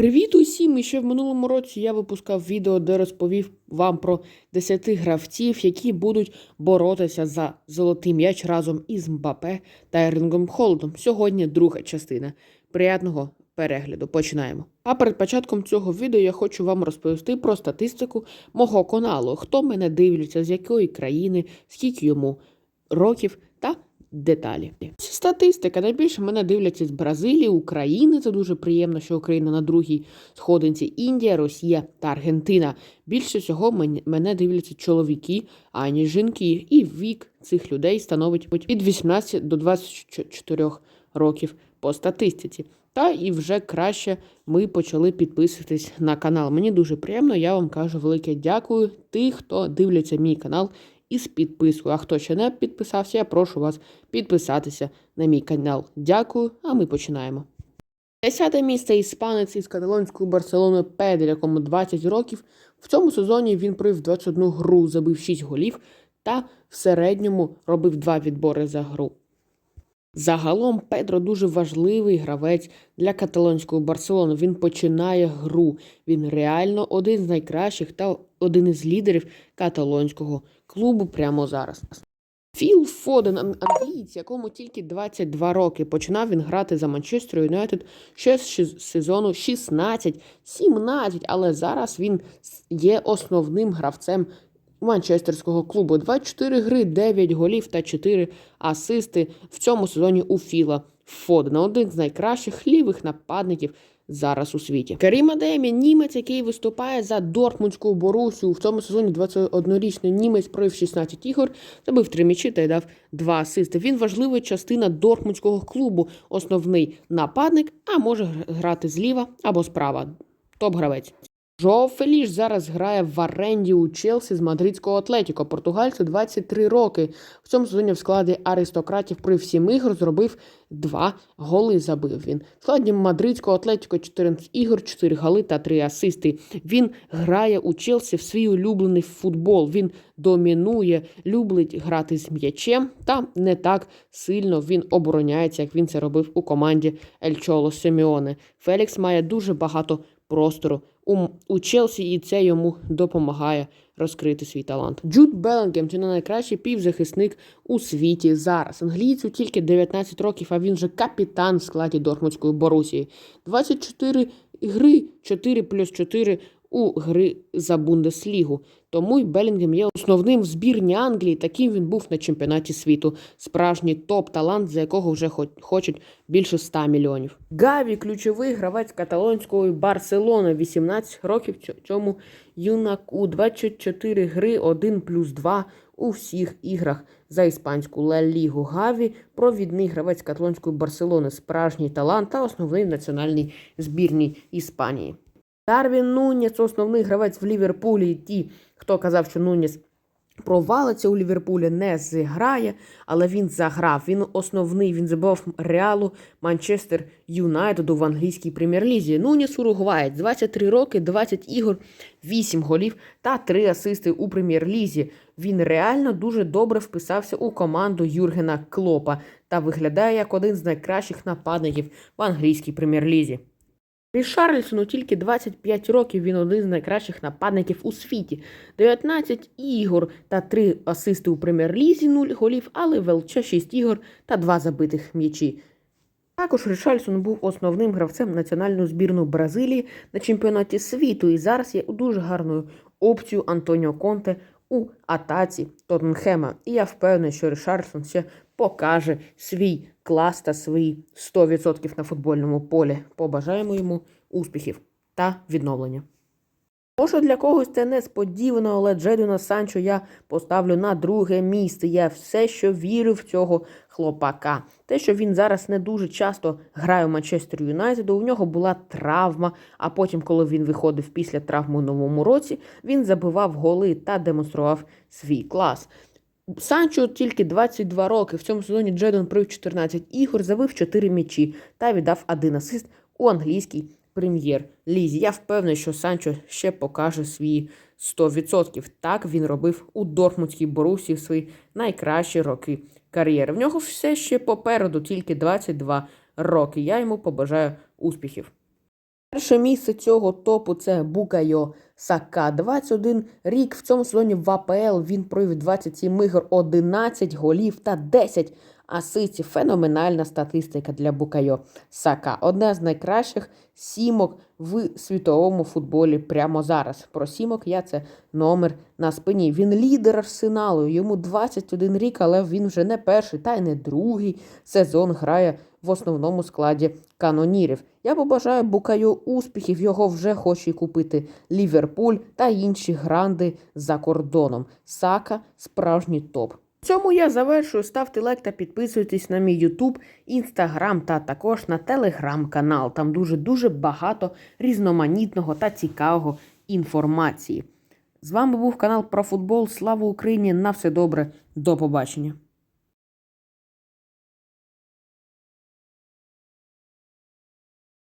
Привіт усім! І ще в минулому році я випускав відео, де розповів вам про 10 гравців, які будуть боротися за золотий м'яч разом із Мбапе та Ерингом Холодом. Сьогодні друга частина. Приятного перегляду. Починаємо. А перед початком цього відео я хочу вам розповісти про статистику мого каналу. Хто мене дивиться, з якої країни, скільки йому років деталі. Статистика. Найбільше мене дивляться з Бразилії, України. Це дуже приємно, що Україна на другій сходинці, Індія, Росія та Аргентина. Більше всього мене дивляться чоловіки, аніж жінки. І вік цих людей становить від 18 до 24 років по статистиці. Та і вже краще ми почали підписуватись на канал. Мені дуже приємно. Я вам кажу велике дякую тих, хто дивляться мій канал із підпискою. А хто ще не підписався, я прошу вас підписатися на мій канал. Дякую, а ми починаємо. Десяте місце іспанець із каталонської Барселони Педель, якому 20 років. В цьому сезоні він провів 21 гру, забив 6 голів та в середньому робив 2 відбори за гру. Загалом Педро дуже важливий гравець для каталонського Барселони. Він починає гру. Він реально один з найкращих та один із лідерів каталонського клубу прямо зараз. Філ Фоден, ан- англієць, якому тільки 22 роки. Починав він грати за Манчестер Юнайтед ще з сезону 16-17, але зараз він є основним гравцем Манчестерського клубу. 24 гри, 9 голів та 4 асисти в цьому сезоні у Філа Фодена. Один з найкращих лівих нападників зараз у світі. Каріма Демі, німець, який виступає за Дортмундську Борусю. В цьому сезоні 21-річний німець провів 16 ігор, забив 3 м'ячі та й дав 2 асисти. Він важлива частина Дортмундського клубу, основний нападник, а може гр- грати зліва або справа. Топ-гравець. Жоу Феліш зараз грає в оренді у Челсі з мадридського Атлетіко. Португальцю 23 роки. В цьому сезоні в складі аристократів при всім ігор зробив два голи. Забив він. В складі мадридського Атлетіко 14 ігор, 4 голи та 3 асисти. Він грає у Челсі в свій улюблений футбол. Він домінує, любить грати з м'ячем та не так сильно він обороняється, як він це робив у команді Ель Чоло Семіоне. Фелікс має дуже багато простору у, у Челсі, і це йому допомагає розкрити свій талант. Джуд Белінгем – це не найкращий півзахисник у світі зараз. Англійцю тільки 19 років, а він же капітан в складі Дортмундської Борусії. 24 гри, 4 плюс 4 у гри за Бундеслігу. Тому й Белінгем є основним в збірні Англії. Таким він був на чемпіонаті світу. Справжній топ-талант, за якого вже хочуть більше 100 мільйонів. Гаві ключовий гравець каталонської Барселони. 18 років цьо- цьому юнаку. 24 гри, 1 плюс 2 у всіх іграх за іспанську Ла Лігу. Гаві провідний гравець каталонської Барселони. Справжній талант та основний в національній збірній Іспанії. Дарвін Нуніс, основний гравець в Ліверпулі. Ті, хто казав, що Нуніс провалиться у Ліверпулі, не зіграє, але він заграв. Він основний, він забив Реалу Манчестер Юнайтеду в англійській прем'єр-лізі. Нуніс Уругваєць, 23 роки, 20 ігор, 8 голів та 3 асисти у прем'єр-лізі. Він реально дуже добре вписався у команду Юргена Клопа та виглядає як один з найкращих нападників в англійській прем'єр-лізі. Рішарльсону тільки 25 років, він один з найкращих нападників у світі. 19 ігор та 3 асисти у прем'єр-лізі, 0 голів, але ВЛЧ 6 ігор та 2 забитих м'ячі. Також Рішальсон був основним гравцем національної збірної Бразилії на чемпіонаті світу і зараз є дуже гарною опцією Антоніо Конте у атаці Тоттенхема. І я впевнений, що Рішарлсон ще покаже свій клас та свої 100% на футбольному полі. Побажаємо йому успіхів та відновлення. Може для когось це несподівано, але Джедона Санчо я поставлю на друге місце. Я все, що вірю в цього хлопака. Те, що він зараз не дуже часто грає у Манчестер Юнайтеду, у нього була травма, а потім, коли він виходив після травми у новому році, він забивав голи та демонстрував свій клас. Санчо тільки 22 роки. В цьому сезоні Джедон провів 14 ігор, забив 4 м'ячі та віддав один асист у англійській прем'єр-лізі. Я впевнений, що Санчо ще покаже свої 100%. Так він робив у Дортмундській Борусі свої найкращі роки кар'єри. В нього все ще попереду, тільки 22 роки. Я йому побажаю успіхів. Перше місце цього топу це Букайо Сака. 21 рік в цьому сезоні в АПЛ він провів 27 ігор, 11 голів та 10 асистів. Феноменальна статистика для Букайо Сака. Одна з найкращих сімок в світовому футболі прямо зараз. Про сімок я це номер на спині. Він лідер арсеналу. Йому 21 рік, але він вже не перший та й не другий сезон грає в основному складі канонірів. Я побажаю Букаю успіхів. Його вже хоче купити Ліверпуль та інші гранди за кордоном. Сака справжній топ. Цьому я завершую. Ставте лайк та підписуйтесь на мій YouTube, Інстаграм та також на телеграм-канал. Там дуже дуже багато різноманітного та цікавого інформації. З вами був канал про футбол. Слава Україні! На все добре, до побачення!